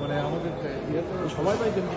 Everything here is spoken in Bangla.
মানে আমাদের ইয়েতে সবাই পাইতেন কি